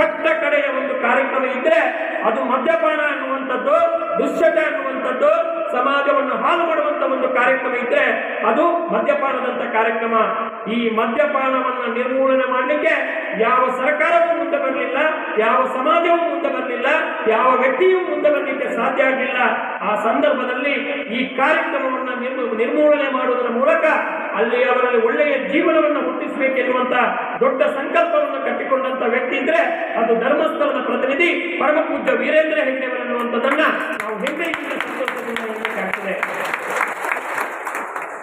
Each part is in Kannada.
ಕಟ್ಟ ಕಡೆಯ ಒಂದು ಕಾರ್ಯಕ್ರಮ ಇದ್ದರೆ ಅದು ಮದ್ಯಪಾನ ಅನ್ನುವಂಥದ್ದು ದುಶ್ಚಟ ಅನ್ನುವಂಥದ್ದು, ಸಮಾಜವನ್ನು ಹಾಳು ಮಾಡುವಂತ ಒಂದು ಕಾರ್ಯಕ್ರಮ ಇದ್ರೆ ಅದು ಮದ್ಯಪಾನದಂತ ಕಾರ್ಯಕ್ರಮ. ಈ ಮದ್ಯಪಾನವನ್ನು ನಿರ್ಮೂಲನೆ ಮಾಡಲಿಕ್ಕೆ ಯಾವ ಸರ್ಕಾರವೂ ಮುಂದೆ ಬರಲಿಲ್ಲ, ಯಾವ ಸಮಾಜವೂ ಮುಂದೆ ಬರಲಿಲ್ಲ, ಯಾವ ವ್ಯಕ್ತಿಯೂ ಮುಂದೆ ಬರಲಿಕ್ಕೆ ಸಾಧ್ಯ ಆಗಲಿಲ್ಲ ಆ ಸಂದರ್ಭದಲ್ಲಿ ಈ ಕಾರ್ಯಕ್ರಮವನ್ನು ನಿರ್ಮೂ- ನಿರ್ಮೂಲನೆ ಮಾಡುವುದರ ಮೂಲಕ ಅಲ್ಲಿ ಅವರಲ್ಲಿ ಒಳ್ಳೆಯ ಜೀವನವನ್ನು ಹುಟ್ಟಿಸಬೇಕೆನ್ನುವಂತ ದೊಡ್ಡ ಸಂಕಲ್ಪವನ್ನು ಕಟ್ಟಿಕೊಂಡಂತ ವ್ಯಕ್ತಿ ಇದ್ರೆ ಅದು ಧರ್ಮಸ್ಥಳದ ಪ್ರತಿನಿಧಿ ಪರಮಪೂಜ್ಯ ವೀರೇಂದ್ರ ಹೆಗ್ಡೆವರನ್ನುವಂಥದ್ದನ್ನ ನಾವು ಹೆಮ್ಮೆಯಿಂದ ಸಂತೋಷದಿಂದ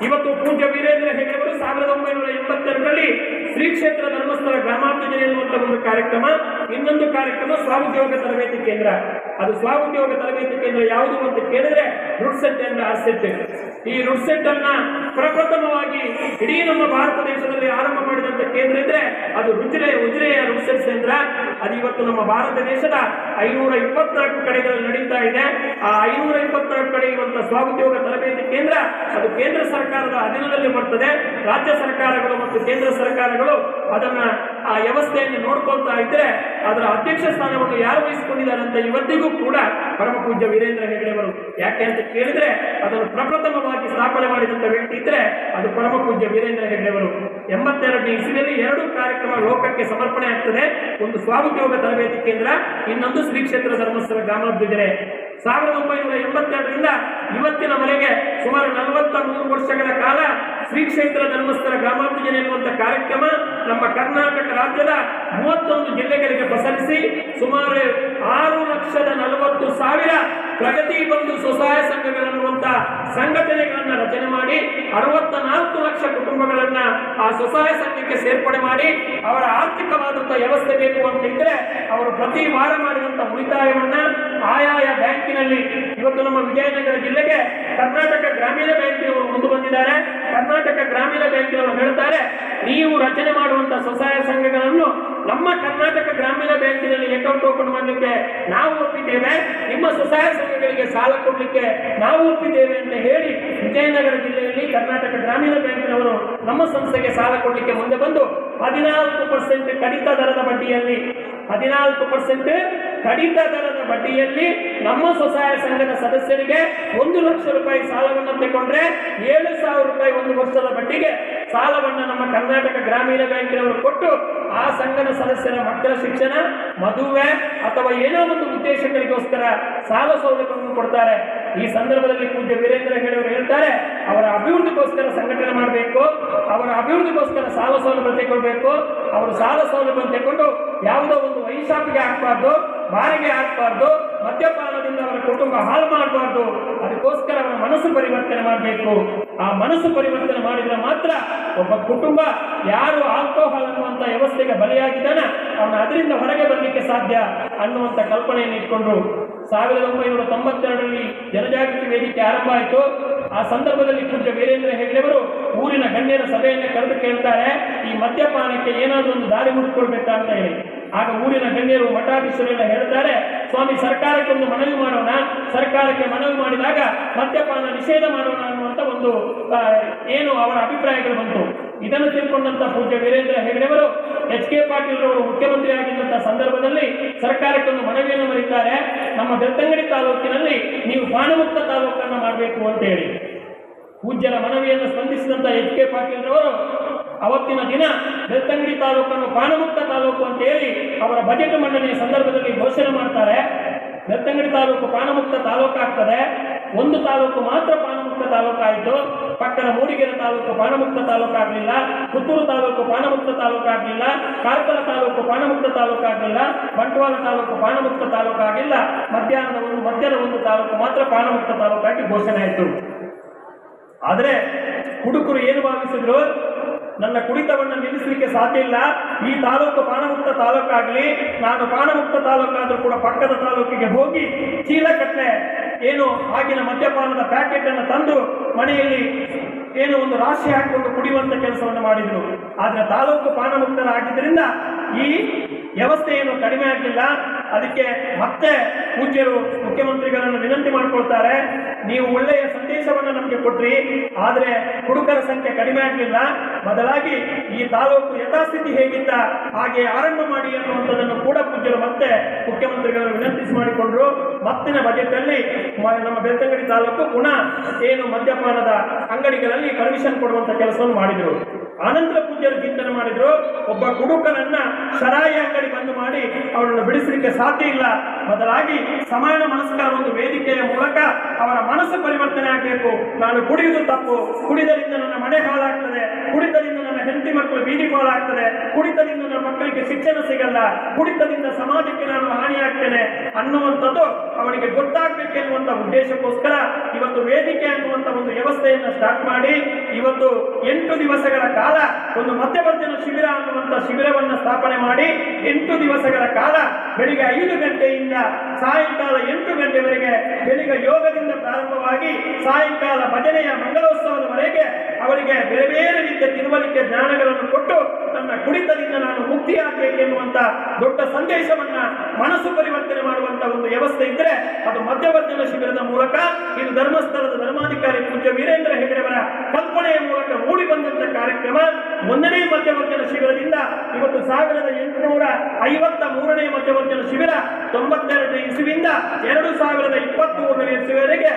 ಇವತ್ತು ಪೂಜ್ಯ ವೀರೇಂದ್ರ ಹೆಗ್ಡೆವರು ಸಾವಿರದ ಒಂಬೈನೂರ ಎಂಬತ್ತೆರಡರಲ್ಲಿ ಶ್ರೀ ಕ್ಷೇತ್ರ ಧರ್ಮಸ್ಥಳ ಗ್ರಾಮಾಭಿಜನೆ ಎನ್ನುವಂತಹ ಒಂದು ಕಾರ್ಯಕ್ರಮ, ಇನ್ನೊಂದು ಕಾರ್ಯಕ್ರಮ ಸ್ವಾಉದ್ಯೋಗ ತರಬೇತಿ ಕೇಂದ್ರ. ಅದು ಸ್ವಾಉದ್ಯೋಗ ತರಬೇತಿ ಕೇಂದ್ರ ಯಾವುದು ಅಂತ ಕೇಳಿದ್ರೆ ರುಡ್ಸೆಟ್ ಅಂದ್ರೆ ಆರ್ಸೆಟ್ ಈ ರುಡ್ಸೆಟ್ ಅನ್ನ ಪ್ರಪ್ರಥಮವಾಗಿ ಇಡೀ ನಮ್ಮ ಭಾರತ ದೇಶದಲ್ಲಿ ಆರಂಭ ಮಾಡಿದಂತ ಕೇಂದ್ರ ಇದ್ರೆ ಅದು ರುಜಿರೆ ಉಜಿರೆಯ ರುಡ್ಸೆಟ್ ಕೇಂದ್ರ. ಅದು ಇವತ್ತು ನಮ್ಮ ಭಾರತ ದೇಶದ ಐನೂರ ಇಪ್ಪತ್ನಾಲ್ಕು ಕಡೆಗಳಲ್ಲಿ ನಡೀತಾ ಇದೆ. ಆ ಐನೂರ ಇಪ್ಪತ್ನಾಲ್ಕು ಕಡೆ ಇರುವಂತಹ ಸ್ವಾಉದ್ಯೋಗ ತರಬೇತಿ ಕೇಂದ್ರ, ಅದು ಕೇಂದ್ರ ಸರ್ಕಾರದ ಅಧೀನದಲ್ಲಿ ಬರ್ತದೆ. ರಾಜ್ಯ ಸರ್ಕಾರಗಳು ಮತ್ತು ಕೇಂದ್ರ ಸರ್ಕಾರಗಳು ಅದನ್ನ ಆ ವ್ಯವಸ್ಥೆಯನ್ನು ನೋಡ್ಕೊಳ್ತಾ ಇದ್ರೆ ಅದರ ಅಧ್ಯಕ್ಷ ಸ್ಥಾನವನ್ನು ಯಾರು ವಹಿಸಿಕೊಂಡಿದ್ದಾರೆ ಅಂತ ಇವತ್ತಿಗೂ ಕೂಡ ಪರಮ ಪೂಜ್ಯ ವೀರೇಂದ್ರ ಹೆಗಡೆಯವರು ಯಾಕೆ ಅಂತ ಕೇಳಿದ್ರೆ, ಅದನ್ನು ಪ್ರಪ್ರಥಮವಾಗಿ ಸ್ಥಾಪನೆ ಮಾಡಿದಂತ ವ್ಯಕ್ತಿ ಇದ್ರೆ ಅದು ಪರಮ ಪೂಜ್ಯ ವೀರೇಂದ್ರ ಹೆಗಡೆಯವರು ಎಂಬತ್ತೆರಡನೇ ಇಸ್ವಿಯಲ್ಲಿ ಎರಡು ಕಾರ್ಯಕ್ರಮ ಲೋಕಕ್ಕೆ ಸಮರ್ಪಣೆ ಆಗ್ತದೆ. ಒಂದು ಸ್ವಾಉದ್ಯೋಗ ತರಬೇತಿ ಕೇಂದ್ರ, ಇನ್ನೊಂದು ಶ್ರೀ ಕ್ಷೇತ್ರ ಧರ್ಮಸ್ಥಳ ಗ್ರಾಮಾಭಿವೃದ್ಧಿ ಸಾವಿರದ ಒಂಬೈನೂರ ಎಂಬತ್ತೆರಡರಿಂದ ಇವತ್ತಿನವರೆಗೆ ಸುಮಾರು ನಲವತ್ತ ಮೂರು ವರ್ಷಗಳ ಕಾಲ ಶ್ರೀ ಕ್ಷೇತ್ರ ಧರ್ಮಸ್ಥಳ ಗ್ರಾಮಾಭಿವೃದ್ಧಿ ಎನ್ನುವಂಥ ಕಾರ್ಯಕ್ರಮ ನಮ್ಮ ಕರ್ನಾಟಕ ರಾಜ್ಯದ ಮೂವತ್ತೊಂದು ಜಿಲ್ಲೆಗಳಿಗೆ ಪಸರಿಸಿ ಸುಮಾರು ಆರು ಲಕ್ಷದ ನಲವತ್ತು ಪ್ರಗತಿ ಬಂಧು ಸ್ವಸಹಾಯ ಸಂಘಗಳನ್ನುವಂತ ಸಂಘಟನೆಗಳನ್ನ ರಚನೆ ಮಾಡಿ ಅರವತ್ತ ನಾಲ್ಕು ಲಕ್ಷ ಕುಟುಂಬಗಳನ್ನ ಆ ಸ್ವಸಹಾಯ ಸಂಘಕ್ಕೆ ಸೇರ್ಪಡೆ ಮಾಡಿ ಅವರ ಆರ್ಥಿಕವಾದಂತಹ ವ್ಯವಸ್ಥೆ ಬೇಕು ಅಂತ ಇದ್ರೆ ಅವರು ಪ್ರತಿ ವಾರ ಮಾಡಿದಂತ ಉಳಿತಾಯವನ್ನ ಆಯಾಯ ಬ್ಯಾಂಕಿನಲ್ಲಿ ಇವತ್ತು ನಮ್ಮ ವಿಜಯನಗರ ಜಿಲ್ಲೆಗೆ ಕರ್ನಾಟಕ ಗ್ರಾಮೀಣ ಬ್ಯಾಂಕಿನವರು ಮುಂದೆ ಕರ್ನಾಟಕ ಗ್ರಾಮೀಣ ಬ್ಯಾಂಕಿನವರು ಹೇಳ್ತಾರೆ ನೀವು ರಚನೆ ಮಾಡುವಂತ ಸ್ವಸಹಾಯ ಸಂಘಗಳನ್ನು ನಮ್ಮ ಕರ್ನಾಟಕ ಗ್ರಾಮೀಣ ಬ್ಯಾಂಕಿನಲ್ಲಿ ಅಕೌಂಟ್ ಓಪನ್ ಮಾಡಲಿಕ್ಕೆ ನಾವು ಒಪ್ಪಿದ್ದೇವೆ. ನಿಮ್ಮ ಸ್ವಸಹಾಯ ಸಂಘಗಳಿಗೆ ಸಾಲ ಕೊಡಲಿಕ್ಕೆ ನಾವು ಒಪ್ಪಿದ್ದೇವೆ ಅಂತ ಹೇಳಿ ವಿಜಯನಗರ ಜಿಲ್ಲೆಯಲ್ಲಿ ಕರ್ನಾಟಕ ಗ್ರಾಮೀಣ ಬ್ಯಾಂಕಿನವರು ನಮ್ಮ ಸಂಸ್ಥೆಗೆ ಸಾಲ ಕೊಡಲಿಕ್ಕೆ ಮುಂದೆ ಬಂದು ಹದಿನಾಲ್ಕು ಪರ್ಸೆಂಟ್ ಕಡಿತ ದರದ ಬಡ್ಡಿಯಲ್ಲಿ ಹದಿನಾಲ್ಕು ಪರ್ಸೆಂಟ್ ಕಡಿತ ದರದ ಬಡ್ಡಿಯಲ್ಲಿ ನಮ್ಮ ಸ್ವಸಹಾಯ ಸಂಘದ ಸದಸ್ಯರಿಗೆ ಒಂದು ಲಕ್ಷ ರೂಪಾಯಿ ಸಾಲವನ್ನು ತಗೊಂಡ್ರೆ ಏಳು ಸಾವಿರ ರೂಪಾಯಿ ಒಂದು ವರ್ಷದ ಬಡ್ಡಿಗೆ ಸಾಲವನ್ನು ನಮ್ಮ ಕರ್ನಾಟಕ ಗ್ರಾಮೀಣ ಬ್ಯಾಂಕಿನವರು ಕೊಟ್ಟು ಆ ಸಂಘದ ಸದಸ್ಯರ ಮಕ್ಕಳ ಶಿಕ್ಷಣ, ಮದುವೆ ಅಥವಾ ಏನೋ ಒಂದು ಉದ್ದೇಶಗಳಿಗೋಸ್ಕರ ಸಾಲ ಸೌಲಭ್ಯವನ್ನು ಕೊಡ್ತಾರೆ. ಈ ಸಂದರ್ಭದಲ್ಲಿ ಪೂಜ್ಯ ವೀರೇಂದ್ರ ಹೆಗಡೆಯವರು ಹೇಳ್ತಾರೆ, ಅವರ ಅಭಿವೃದ್ಧಿಗೋಸ್ಕರ ಸಂಘಟನೆ ಮಾಡಬೇಕು, ಅವರ ಅಭಿವೃದ್ಧಿಗೋಸ್ಕರ ಸಾಲ ಸೌಲಭ್ಯ ತೆಗೊಳ್ಬೇಕು ಅವರು ಸಾಲ ಸೌಲಭ್ಯ ತೆಗೊಂಡು ಯಾವುದೋ ಒಂದು ವೈಶಾಪಿಗೆ ಹಾಕಬಾರ್ದು ಬಾರಿಗೆ ಹಾಕಬಾರ್ದು ಅವರ ಕುಟುಂಬ ಹಾಳು ಮಾಡಬಾರ್ದು. ಅದಕ್ಕೋಸ್ಕರ ಅವರ ಮನಸ್ಸು ಪರಿವರ್ತನೆ ಮಾಡಬೇಕು. ಆ ಮನಸ್ಸು ಪರಿವರ್ತನೆ ಮಾಡಿದ್ರೆ ಮಾತ್ರ ಒಬ್ಬ ಕುಟುಂಬ ಯಾರು ಆಲ್ಕೋಹಾಲ್ ಅನ್ನುವಂಥ ವ್ಯವಸ್ಥೆಗೆ ಬಲಿಯಾಗಿದ್ದಾನೆ ಅವನ ಅದರಿಂದ ಹೊರಗೆ ಬರಲಿಕ್ಕೆ ಸಾಧ್ಯ ಅನ್ನುವಂಥ ಕಲ್ಪನೆಯನ್ನು ಇಟ್ಕೊಂಡ್ರು ಸಾವಿರದ ಒಂಬೈನೂರ ತೊಂಬತ್ತೆರಡರಲ್ಲಿ ಜನಜಾಗೃತಿ ವೇದಿಕೆ ಆರಂಭ ಆಯಿತು. ಆ ಸಂದರ್ಭದಲ್ಲಿ ಪೂಜ್ಯ ವೀರೇಂದ್ರ ಹೆಗ್ಡೆಯವರು ಊರಿನ ಗಣ್ಯರ ಸಭೆಯನ್ನು ಕರೆದು ಕೇಳ್ತಾರೆ, ಈ ಮದ್ಯಪಾನಕ್ಕೆ ಏನಾದರೂ ಒಂದು ದಾರಿ ಮುಟ್ಕೊಳ್ಬೇಕಂತ ಹೇಳಿ. ಆಗ ಊರಿನ ಗಣ್ಯರು ಮಠಾಧೀಶರೆಲ್ಲ ಹೇಳ್ತಾರೆ ಸ್ವಾಮಿ ಸರ್ಕಾರಕ್ಕೆ ಒಂದು ಮನವಿ ಮಾಡೋಣ, ಸರ್ಕಾರಕ್ಕೆ ಮನವಿ ಮಾಡಿದಾಗ ಮದ್ಯಪಾನ ನಿಷೇಧ ಮಾಡೋಣ ಅನ್ನುವಂಥ ಒಂದು ಏನು ಅವರ ಅಭಿಪ್ರಾಯಗಳು ಬಂತು. ಇದನ್ನು ತಿಳ್ಕೊಂಡಂತ ಪೂಜ್ಯ ವೀರೇಂದ್ರ ಹೆಗಡೆಯವರು ಎಚ್ ಕೆ ಪಾಟೀಲ್ ಅವರು ಮುಖ್ಯಮಂತ್ರಿ ಆಗಿದ್ದಂಥ ಸಂದರ್ಭದಲ್ಲಿ ಸರ್ಕಾರಕ್ಕೆ ಒಂದು ಮನವಿಯನ್ನು ಬರೀತಾರೆ ನಮ್ಮ ಬೆತ್ತಂಗಡಿ ತಾಲೂಕಿನಲ್ಲಿ ನೀವು ಪಾನಮುಕ್ತ ತಾಲೂಕನ್ನು ಮಾಡಬೇಕು ಅಂತ ಹೇಳಿ. ಪೂಜ್ಯರ ಮನವಿಯನ್ನು ಸ್ಪಂದಿಸಿದಂಥ ಎಚ್ ಕೆ ಪಾಟೀಲ್ರವರು ಅವತ್ತಿನ ದಿನ ಬೆಳ್ತಂಗಡಿ ತಾಲೂಕನ್ನು ಪಾನಮುಕ್ತ ತಾಲೂಕು ಅಂತ ಹೇಳಿ ಅವರ ಬಜೆಟ್ ಮಂಡನೆಯ ಸಂದರ್ಭದಲ್ಲಿ ಘೋಷಣೆ ಮಾಡ್ತಾರೆ. ಬೆಳ್ತಂಗಡಿ ತಾಲೂಕು ಪಾನಮುಕ್ತ ತಾಲೂಕು ಆಗ್ತದೆ. ಒಂದು ತಾಲೂಕು ಮಾತ್ರ ಪಾನಮುಕ್ತ ತಾಲೂಕು ಆಯಿತು. ಪಕ್ಕದ ಮೂಡಿಗೆರೆ ತಾಲೂಕು ಪಾನಮುಕ್ತ ತಾಲೂಕು ಆಗಲಿಲ್ಲ. ಪುತ್ತೂರು ತಾಲೂಕು ಪಾನಮುಕ್ತ ತಾಲೂಕು ಆಗಲಿಲ್ಲ. ಕಾರ್ಕಳ ತಾಲೂಕು ಪಾನಮುಕ್ತ ತಾಲೂಕು ಆಗಲಿಲ್ಲ. ಬಂಟ್ವಾಳ ತಾಲೂಕು ಪಾನಮುಕ್ತ ತಾಲೂಕು ಆಗಿಲ್ಲ. ಮಧ್ಯಾಹ್ನದ ಒಂದು ಮಧ್ಯದ ಒಂದು ತಾಲೂಕು ಮಾತ್ರ ಪಾನಮುಕ್ತ ತಾಲೂಕಾಗಿ ಘೋಷಣೆ ಆಯಿತು. ಆದರೆ ಹುಡುಕರು ಏನು ಭಾವಿಸಿದ್ರು? ನನ್ನ ಕುಡಿತವನ್ನು ನಿಲ್ಲಿಸಲಿಕ್ಕೆ ಸಾಧ್ಯ ಇಲ್ಲ. ಈ ತಾಲೂಕು ಪಾನಮುಕ್ತ ತಾಲೂಕಾಗಲಿ. ನಾನು ಪಾನಮುಕ್ತ ತಾಲೂಕಾದರೂ ಕೂಡ ಪಕ್ಕದ ತಾಲೂಕಿಗೆ ಹೋಗಿ ಚೀಲಕಟ್ಟೆ ಏನು ಆಗಿನ ಮದ್ಯಪಾನದ ಪ್ಯಾಕೆಟ್ ಅನ್ನು ತಂದು ಮನೆಯಲ್ಲಿ ಏನು ಒಂದು ರಾಶಿ ಹಾಕಿಕೊಂಡು ಕುಡಿಯುವಂತ ಕೆಲಸವನ್ನು ಮಾಡಿದ್ರು. ಆದ್ರೆ ತಾಲೂಕು ಪಾನಮುಕ್ತರಾಗಿದ್ದರಿಂದ ಈ ವ್ಯವಸ್ಥೆ ಏನು ಕಡಿಮೆ ಆಗಲಿಲ್ಲ. ಅದಕ್ಕೆ ಮತ್ತೆ ಪೂಜ್ಯರು, ಮುಖ್ಯಮಂತ್ರಿಗಳನ್ನು ವಿನಂತಿ ಮಾಡಿಕೊಳ್ತಾರೆ. ನೀವು ಒಳ್ಳೆಯ ಸಂದೇಶವನ್ನು ನಮಗೆ ಕೊಟ್ರಿ. ಆದರೆ ಹುಡುಕರ ಸಂಖ್ಯೆ ಕಡಿಮೆ ಆಗಲಿಲ್ಲ. ಬದಲಾಗಿ ಈ ತಾಲೂಕು ಯಥಾಸ್ಥಿತಿ ಹೇಗಿದ್ದ ಹಾಗೆ ಆರಂಭ ಮಾಡಿ ಅನ್ನುವಂಥದ್ದನ್ನು ಕೂಡ ಪೂಜ್ಯರು ಮತ್ತೆ ಮುಖ್ಯಮಂತ್ರಿಗಳನ್ನು ವಿನಂತಿಸಿ ಮಾಡಿಕೊಂಡ್ರು. ಮತ್ತಿನ ಬಜೆಟ್ ಅಲ್ಲಿ ನಮ್ಮ ಬೆಳ್ತಂಗಡಿ ತಾಲೂಕು ಪುನಃ ಏನು ಮದ್ಯಪಾನದ ಅಂಗಡಿಗಳಲ್ಲಿ ಪರ್ಮಿಷನ್ ಕೊಡುವಂತ ಕೆಲಸವನ್ನು ಮಾಡಿದ್ರು. ಆನಂತರ ಪೂಜ್ಯರು ಚಿಂತನೆ ಮಾಡಿದ್ರು ಒಬ್ಬ ಕುಡುಕನನ್ನ ಸರಾಯಿ ಅಂಗಡಿ ಬಂದು ಮಾಡಿ ಅವರನ್ನು ಬಿಡಿಸಲಿಕ್ಕೆ ಸಾಧ್ಯ ಇಲ್ಲ. ಬದಲಾಗಿ ಸಮಾನ ಮನಸ್ಕರ ಒಂದು ವೇದಿಕೆಯ ಮೂಲಕ ಅವರ ಮನಸ್ಸು ಪರಿವರ್ತನೆ ಆಗಬೇಕು. ನಾನು ಕುಡಿಯುವುದು ತಪ್ಪು. ಕುಡಿದರಿಂದ ನನ್ನ ಮನೆ ಹಾಳಾಗ್ತದೆ. ಕುಡಿತದಿಂದ ನನ್ನ ಹೆಂಡತಿ ಮಕ್ಕಳು ಬೀದಿ ಪಾಲಾಗ್ತದೆ ಕುಡಿತದಿಂದ ನನ್ನ ಮಕ್ಕಳಿಗೆ ಶಿಕ್ಷಣ ಸಿಗಲ್ಲ. ಕುಡಿತದಿಂದ ಸಮಾಜಕ್ಕೆ ನಾನು ಹಾನಿಯಾಗ್ತೇನೆ ಅನ್ನುವಂಥದ್ದು ಅವನಿಗೆ ಗೊತ್ತಾಗಬೇಕೆನ್ನುವಂಥ ಉದ್ದೇಶಕ್ಕೋಸ್ಕರ ಇವತ್ತು ವೇದಿಕೆ ಅನ್ನುವಂತ ಒಂದು ವ್ಯವಸ್ಥೆಯನ್ನು ಸ್ಟಾರ್ಟ್ ಮಾಡಿ ಇವತ್ತು ಎಂಟು ದಿವಸಗಳ ಕಾಲ ಒಂದು ಮಧ್ಯವರ್ಜನ ಶಿಬಿರ ಅನ್ನುವಂತ ಶಿಬಿರವನ್ನು ಸ್ಥಾಪನೆ ಮಾಡಿ ಎಂಟು ದಿವಸಗಳ ಕಾಲ ಬೆಳಿಗ್ಗೆ ಐದು ಗಂಟೆಯಿಂದ ಸಾಯಂಕಾಲ ಎಂಟು ಗಂಟೆವರೆಗೆ ಬೆಳಿಗ್ಗೆ ಯೋಗದಿಂದ ಪ್ರಾರಂಭವಾಗಿ ಸಾಯಂಕಾಲ ಭಜನೆಯ ಮಂಗಳೋತ್ಸವದವರೆಗೆ ಅವರಿಗೆ ಬೇರೆ ಬೇರೆ ರೀತಿಯ ತಿಳುವಳಿಕೆ ಜ್ಞಾನಗಳನ್ನು ಕೊಟ್ಟು ನನ್ನ ಕುಡಿತದಿಂದ ನಾನು ಮುಕ್ತಿಯಾಗಬೇಕೆನ್ನುವಂತ ದೊಡ್ಡ ಸಂದೇಶವನ್ನ ಮನಸ್ಸು ಪರಿವರ್ತನೆ ಮಾಡುವಂತ ಒಂದು ವ್ಯವಸ್ಥೆ ಇದ್ರೆ ಅದು ಮಧ್ಯವರ್ಜನ ಶಿಬಿರದ ಮೂಲಕ ಇದು ಧರ್ಮಸ್ಥಳದ ಧರ್ಮಾಧಿಕಾರಿ ಪೂಜ್ಯ ವೀರೇಂದ್ರ ಹೆಗಡೆಯವರ ಕಲ್ಪನೆಯ ಮೂಲಕ ಮೂಡಿ ಬಂದಂತ ಕಾರ್ಯಕ್ರಮ. ಒಂದನೇ ಮಧ್ಯವರ್ಜನ ಶಿಬಿರದಿಂದ ಇವತ್ತು ಎಂಟುನೂರ ಐವತ್ತ ಮೂರನೇ ಮಧ್ಯವರ್ಜನ ಶಿಬಿರ ತೊಂಬತ್ತೆರಡನೇ ಇಸುವಿಂದ ಎರಡು ಸಾವಿರದ ಇಪ್ಪತ್ತ್ ಮೂರನೇ ಇಸುವರೆಗೆ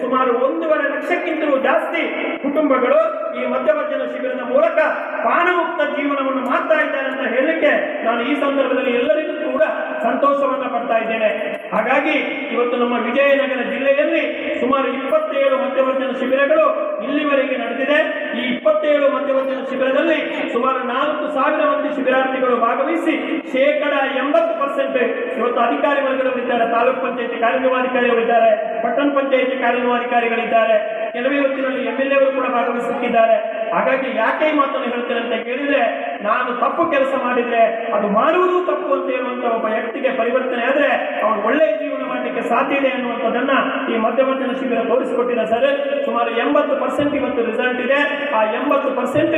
ಸುಮಾರು ಒಂದೂವರೆ ಲಕ್ಷಕ್ಕಿಂತಲೂ ಜಾಸ್ತಿ ಕುಟುಂಬಗಳು ಈ ಮಧ್ಯವರ್ಜನ ಶಿಬಿರದ ಮೂಲಕ ಪಾನಮುಕ್ತ ಜೀವನವನ್ನು ಮಾಡ್ತಾ ಇದ್ದಾರೆ ಅಂತ ಹೇಳಲಿಕ್ಕೆ ನಾನು ಈ ಸಂದರ್ಭದಲ್ಲಿ ಎಲ್ಲರಿಗೂ ಕೂಡ ಸಂತೋಷವನ್ನ ಪಡ್ತಾ ಇದ್ದೇನೆ. ಹಾಗಾಗಿ ಇವತ್ತು ನಮ್ಮ ವಿಜಯನಗರ ಜಿಲ್ಲೆಯಲ್ಲಿ ಸುಮಾರು ಇಪ್ಪತ್ತೇಳು ಮಧ್ಯವರ್ಜನ ಶಿಬಿರಗಳು ಇಲ್ಲಿವರೆಗೆ ನಡೆದಿದೆ. ಈ ಇಪ್ಪತ್ತೇಳು ಮಧ್ಯವರ್ತನ ಶಿಬಿರದಲ್ಲಿ ಸುಮಾರು ನಾಲ್ಕು ಸಾವಿರ ಮಂದಿ ಶಿಬಿರಾರ್ಥಿಗಳು ಭಾಗವಹಿಸಿ ಶೇಕಡ ಎಂಬತ್ತು ಪರ್ಸೆಂಟ್ ಇವತ್ತು ಅಧಿಕಾರಿ ವರ್ಗದವರಿದ್ದಾರೆ. ತಾಲೂಕು ಪಂಚಾಯತಿ ಕಾರ್ಯನಿರ್ವಹಣಾಧಿಕಾರಿಗಳಿದ್ದಾರೆ ಪಟ್ಟಣ ಪಂಚಾಯತಿ ಕಾರ್ಯನಿರ್ವಹಣಾಧಿಕಾರಿಗಳಿದ್ದಾರೆ ಕೆಲವೇ ಹೊತ್ತಿನಲ್ಲಿ ಎಂ ಎಲ್ ಎವರು ಕೂಡ ಭಾಗವಹಿಸುತ್ತಿದ್ದಾರೆ. ಹಾಗಾಗಿ ಯಾಕೆ ಮಾತನ್ನು ಹೇಳ್ತೇನೆ ಅಂತ ಕೇಳಿದ್ರೆ, ನಾನು ತಪ್ಪು ಕೆಲಸ ಮಾಡಿದ್ರೆ, ಅದು ಮಾಡುವುದು ತಪ್ಪು ಅಂತ ಹೇಳುವಂತ ಒಬ್ಬ ವ್ಯಕ್ತಿಗೆ ಪರಿವರ್ತನೆ ಆದ್ರೆ ಅವನು ಒಳ್ಳೆಯ ಜೀವನ ಮಾಡಲಿಕ್ಕೆ ಸಾಧ್ಯ ಇದೆ ಅನ್ನುವಂಥದ್ದನ್ನ ಈ ಮಧ್ಯವರ್ತನ ಶಿಬಿರ ತೋರಿಸಿಕೊಟ್ಟಿದೆ ಸರ್. ಸುಮಾರು ಎಂಬತ್ತು ಪರ್ಸೆಂಟ್ ಇವತ್ತು ರಿಸಲ್ಟ್ ಇದೆ. ಆ ಎಂಬತ್ತು ಪರ್ಸೆಂಟ್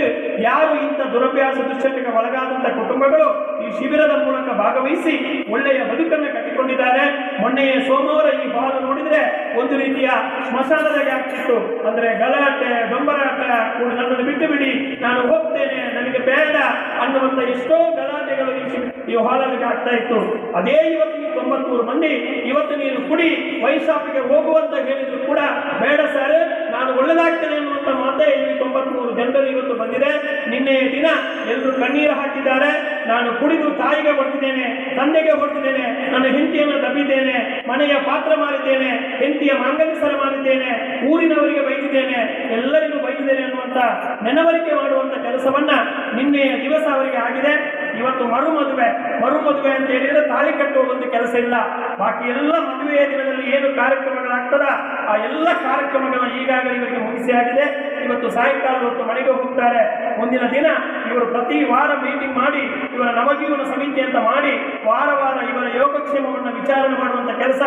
ಯಾರು ಇಂಥ ದುರಭ್ಯಾಸ ದುಶ್ಚಟಕ್ಕೆ ಒಳಗಾದಂಥ ಕುಟುಂಬಗಳು ಈ ಶಿಬಿರದ ಮೂಲಕ ಭಾಗವಹಿಸಿ ಒಳ್ಳೆಯ ಬದುಕನ್ನು ಕಟ್ಟಿಕೊಂಡಿದ್ದಾರೆ. ಮೊನ್ನೆಯ ಸೋಮವಾರ ಈ ಭಾಗ ನೋಡಿದ್ರೆ ಒಂದು ರೀತಿಯ ಸ್ಮಶಾನದ ಆಗ್ತಿತ್ತು ಅಂದ್ರೆ ಗಲಾಟೆ ಡೊಂಬರಾಟ ನನ್ನನ್ನು ಬಿಟ್ಟು ಬಿಡಿ, ನಾನು ಹೋಗ್ತೇನೆ, ನನಗೆ ಬೇಡ ಅನ್ನುವಂತ ಎಷ್ಟೋ ಗಲಾಟೆಗಳು ಈ ಹಾಲಲ್ಲಿ ಆಗ್ತಾ ಇತ್ತು. ಅದೇ ಇವತ್ತು ನೀವು ತೊಂಬತ್ಮೂರು ಮಂದಿ ಇವತ್ತು ನೀನು ಕುಡಿ, ವೈಶಾಪಿಗೆ ಹೋಗುವಂತ ಹೇಳಿದ್ರು ಕೂಡ, ಬೇಡ ಸರ್, ನಾನು ಒಳ್ಳೆದಾಗ್ತೇನೆ ಅನ್ನುವಂತ ಮಾತೇ ಇಲ್ಲಿ ತೊಂಬತ್ಮೂರು ಜನರು ಇವತ್ತು ಬಂದಿದೆ. ನಿನ್ನೆಯ ದಿನ ಎಲ್ಲರೂ ಕಣ್ಣೀರು ಹಾಕಿದ್ದಾರೆ. ನಾನು ಕುಡಿದು ತಾಯಿಗೆ ಹೊಡೆದಿದ್ದೇನೆ, ತಂದೆಗೆ ಹೊಡೆದಿದ್ದೇನೆ, ನನ್ನ ಹೆಂಡತಿಯನ್ನು ದಬ್ಬಿದ್ದೇನೆ, ಮನೆಯ ಪಾತ್ರ ಮಾಡಿದ್ದೇನೆ, ಹೆಂಡತಿಯ ಮಾಂಗಲ್ಯ ಸರ ಮಾಡಿದ್ದೇನೆ, ಊರಿನವರಿಗೆ ಬೈದಿದ್ದೇನೆ, ಎಲ್ಲರಿಗೂ ಬೈದಿದ್ದೇನೆ ಅನ್ನುವಂತ ನೆನವರಿಕೆ ಮಾಡುವಂತ ಕೆಲಸವನ್ನ ನಿನ್ನೆಯ ದಿವಸ ಅವರಿಗೆ ಆಗಿದೆ. ಇವತ್ತು ಮರು ಮದುವೆ ಮರು ಮದುವೆ ಅಂತ ಹೇಳಿದ್ರೆ ತಾಳಿ ಕಟ್ಟುವ ಒಂದು ಕೆಲಸ ಇಲ್ಲ. ಬಾಕಿ ಎಲ್ಲ ಮದುವೆಯ ದಿನದಲ್ಲಿ ಏನು ಕಾರ್ಯಕ್ರಮಗಳಾಗ್ತದ, ಆ ಎಲ್ಲ ಕಾರ್ಯಕ್ರಮಗಳನ್ನು ಈಗಾಗಲೇ ಇವರಿಗೆ ಮುಗಿಸಿ ಆಗಿದೆ. ಇವತ್ತು ಸಾಯಂಕಾಲ ಹೊತ್ತು ಮನೆಗೆ ಹೋಗ್ತಾರೆ. ಮುಂದಿನ ದಿನ ಇವರು ಪ್ರತಿ ವಾರ ಮೀಟಿಂಗ್ ಮಾಡಿ, ಇವರ ನವಜೀವನ ಸಮಿತಿ ಅಂತ ಮಾಡಿ, ವಾರ ವಾರ ಇವರ ಯೋಗಕ್ಷೇಮವನ್ನು ವಿಚಾರಣೆ ಮಾಡುವಂತ ಕೆಲಸ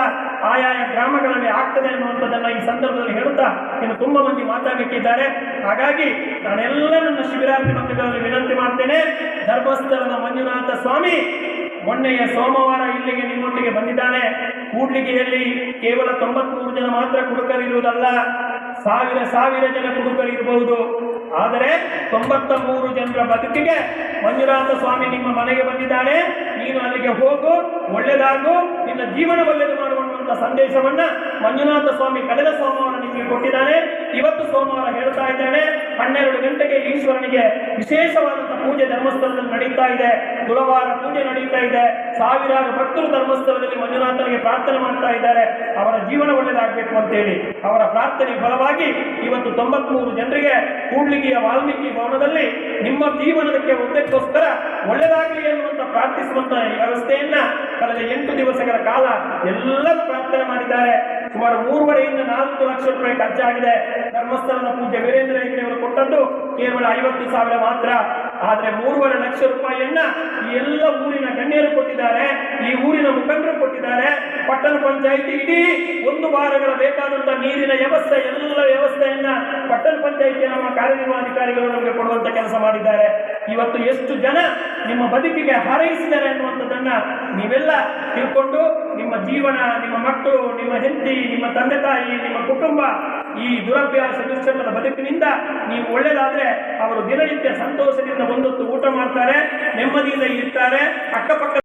ಆಯಾಯ ಗ್ರಾಮಗಳಲ್ಲಿ ಆಗ್ತದೆ ಅನ್ನುವಂಥದ್ದನ್ನ ಈ ಸಂದರ್ಭದಲ್ಲಿ ಹೇಳುತ್ತಾ ಇನ್ನು ತುಂಬಾ ಮಂದಿ ಮಾತಾಡಲಿಕ್ಕಿದ್ದಾರೆ. ಹಾಗಾಗಿ ನಾನೆಲ್ಲ ನನ್ನ ಶಿಬಿರಾರ್ಥಿ ಬಂಧುಗಳಲ್ಲಿ ಮಾಡ್ತೇನೆ ಧರ್ಮಸ್ಥಳದ ಮಂಜುನಾಥ ಸ್ವಾಮಿ ಮೊನ್ನೆಯ ಸೋಮವಾರ ಇಲ್ಲಿಗೆ ನಿಮ್ಮೊಟ್ಟಿಗೆ ಬಂದಿದ್ದಾನೆ. ಕೂಡ್ಲಿಗೆಯಲ್ಲಿ ಕೇವಲ ತೊಂಬತ್ಮೂರು ಜನ ಮಾತ್ರ ಕುಡುಕರಿರುವುದಲ್ಲ, ಸಾವಿರ ಸಾವಿರ ಜನ ಕುಡುಕರಿರಬಹುದು. ಆದರೆ ತೊಂಬತ್ತ ಮೂರು ಜನರ ಬದುಕಿಗೆ ಮಂಜುನಾಥ ಸ್ವಾಮಿ ನಿಮ್ಮ ಮನೆಗೆ ಬಂದಿದ್ದಾನೆ. ನೀನು ಅಲ್ಲಿಗೆ ಹೋಗು ಒಳ್ಳೆದಾಗು ನಿನ್ನ ಜೀವನ ಒಳ್ಳೆದು ಮಾಡುವಂತ ಸಂದೇಶವನ್ನ ಮಂಜುನಾಥ ಸ್ವಾಮಿ ಕಳೆದ ಸೋಮವಾರ ನಿಮಗೆ ಕೊಟ್ಟಿದ್ದಾನೆ ಇವತ್ತು ಸೋಮವಾರ ಹೇಳ್ತಾ ಇದ್ದಾನೆ, ಹನ್ನೆರಡು ಗಂಟೆಗೆ ಈಶ್ವರನಿಗೆ ವಿಶೇಷವಾದಂತಹ ಪೂಜೆ ಧರ್ಮಸ್ಥಳದಲ್ಲಿ ನಡೀತಾ ಇದೆ. ತುಳವಾರ ಪೂಜೆ ನಡೀತಾ ಇದೆ. ಸಾವಿರಾರು ಭಕ್ತರು ಧರ್ಮಸ್ಥಳದಲ್ಲಿ ಮಂಜುನಾಥನಿಗೆ ಪ್ರಾರ್ಥನೆ ಮಾಡ್ತಾ ಇದ್ದಾರೆ. ಅವರ ಜೀವನ ಒಳ್ಳೆಯದಾಗಬೇಕು ಅಂತೇಳಿ ಅವರ ಪ್ರಾರ್ಥನೆ ಫಲವಾಗಿ ಇವತ್ತು ತೊಂಬತ್ಮೂರು ಜನರಿಗೆ ಕೂಡ್ಲಿಗೆಯ ವಾಲ್ಮೀಕಿ ಭವನದಲ್ಲಿ ನಿಮ್ಮ ಜೀವನಕ್ಕೆ ಒಂದಕ್ಕೋಸ್ಕರ ಒಳ್ಳೆಯದಾಗಲಿ ಎನ್ನುವಂತ ಪ್ರಾರ್ಥಿಸುವಂತಹ ವ್ಯವಸ್ಥೆಯನ್ನ ಕಳೆದ ಎಂಟು ದಿವಸಗಳ ಕಾಲ ಎಲ್ಲರೂ ಪ್ರಾರ್ಥನೆ ಮಾಡಿದ್ದಾರೆ. ಸುಮಾರು ಮೂರುವರೆಯಿಂದ ನಾಲ್ಕು ಲಕ್ಷ ರೂಪಾಯಿ ಖರ್ಚಾಗಿದೆ. ಧರ್ಮಸ್ಥಳದ ಪೂಜ್ಯ ವೀರೇಂದ್ರ ಅವರು ಕೊಟ್ಟದ್ದು ಕೇವಲ ಐವತ್ತು ಸಾವಿರ ಮಾತ್ರ. ಆದ್ರೆ ಮೂರುವರೆ ಲಕ್ಷ ರೂಪಾಯಿಯನ್ನ ಎಲ್ಲ ಊರಿನ ಗಣ್ಯರು ಕೊಟ್ಟಿದ್ದಾರೆ. ಈ ಊರಿನ ಮುಖಂಡರು ಕೊಟ್ಟಿದ್ದಾರೆ. ಪಟ್ಟಣ ಪಂಚಾಯಿತಿ ಇಡೀ ಒಂದು ವಾರಗಳ ಬೇಕಾದಂತ ನೀರಿನ ವ್ಯವಸ್ಥೆ, ಎಲ್ಲ ವ್ಯವಸ್ಥೆಯನ್ನ ಪಟ್ಟಣ ಪಂಚಾಯಿತಿಯ ನಮ್ಮ ಕಾರ್ಯನಿರ್ವಹಣಾಧಿಕಾರಿಗಳು ನಮಗೆ ಕೊಡುವಂತ ಕೆಲಸ ಮಾಡಿದ್ದಾರೆ. ಇವತ್ತು ಎಷ್ಟು ಜನ ನಿಮ್ಮ ಬದುಕಿಗೆ ಹಾರೈಸಿದ್ದಾರೆ ಅನ್ನುವಂಥದ್ದನ್ನ ನೀವೆಲ್ಲ ತಿಳ್ಕೊಂಡು ನಿಮ್ಮ ಜೀವನ, ನಿಮ್ಮ ಮಕ್ಕಳು, ನಿಮ್ಮ ಹೆಂಡತಿ, ನಿಮ್ಮ ತಂದೆ ತಾಯಿ, ನಿಮ್ಮ ಕುಟುಂಬ ಈ ದುರಭ್ಯಾಸ ದುಶ್ಚಟದ ಬದುಕಿನಿಂದ ನೀವು ಒಳ್ಳೆಯದಾದರೆ ಅವರು ದಿನನಿತ್ಯ ಸಂತೋಷದಿಂದ ಒಂದೊತ್ತು ಊಟ ಮಾಡ್ತಾರೆ, ನೆಮ್ಮದಿಯಿಂದ ಇರ್ತಾರೆ, ಅಕ್ಕಪಕ್ಕ